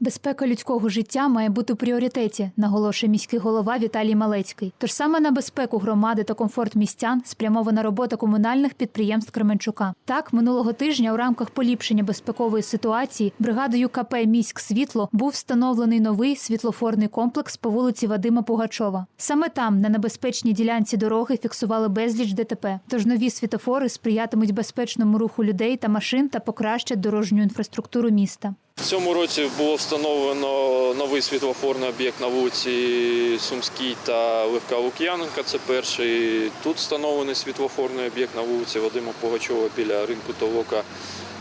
Безпека людського життя має бути у пріоритеті, наголошує міський голова Віталій Малецький. Тож саме на безпеку громади та комфорт містян спрямована робота комунальних підприємств Кременчука. Так, минулого тижня у рамках поліпшення безпекової ситуації бригадою КП Міськ Світло був встановлений новий світлофорний комплекс по вулиці Вадима Пугачова. Саме там, на небезпечній ділянці дороги, фіксували безліч ДТП. Тож нові світлофори сприятимуть безпечному руху людей та машин та покращать дорожню інфраструктуру міста. В цьому році було встановлено новий світлофорний об'єкт на вулиці Сумській та Левка Лук'яненка. Це перший. Тут встановлений світлофорний об'єкт на вулиці Вадима Пугачова біля ринку Толока.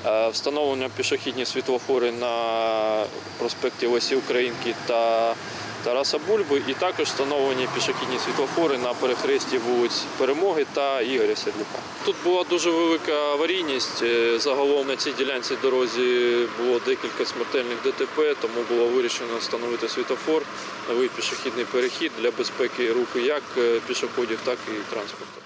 Е, Встановлено пішохідні світлофори на проспекті Лесі Українки та Тараса Бульби, і також встановлені пішохідні світлофори на перехресті вулиць Перемоги та Ігоря Сядлюка. Тут була дуже велика аварійність. Е, Загалом на цій ділянці дорозі було декілька смертельних ДТП, тому було вирішено встановити світофор, новий пішохідний перехід для безпеки руху як е, пішоходів, так і транспорту.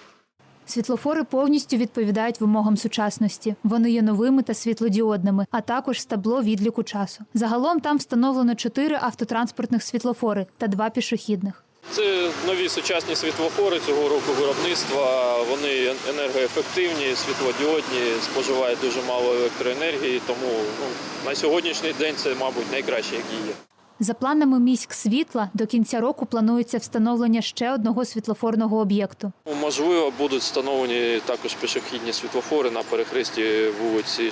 Світлофори повністю відповідають вимогам сучасності. Вони є новими та світлодіодними, а також стабло відліку часу. Загалом там встановлено чотири автотранспортних світлофори та два пішохідних. Це нові сучасні світлофори цього року виробництва. Вони енергоефективні, світлодіодні, споживають дуже мало електроенергії. Тому ну, на сьогоднішній день це, мабуть, найкраще, які є. За планами міськ світла до кінця року планується встановлення ще одного світлофорного об'єкту. Ну, Можливо, будуть встановлені також пішохідні світлофори на перехресті вулиці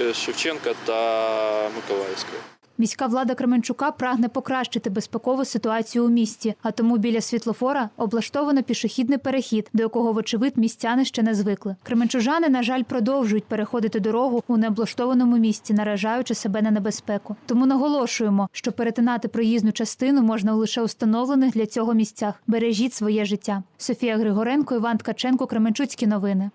е, Шевченка та Миколаївської. Міська влада Кременчука прагне покращити безпекову ситуацію у місті, а тому біля світлофора облаштовано пішохідний перехід, до якого, вочевидь, містяни ще не звикли. Кременчужани, на жаль, продовжують переходити дорогу у необлаштованому місці, наражаючи себе на небезпеку. Тому наголошуємо, що перетинати проїзну частину можна лише установлених для цього місцях. Бережіть своє життя. Софія Григоренко, Іван Ткаченко, Кременчуцькі новини.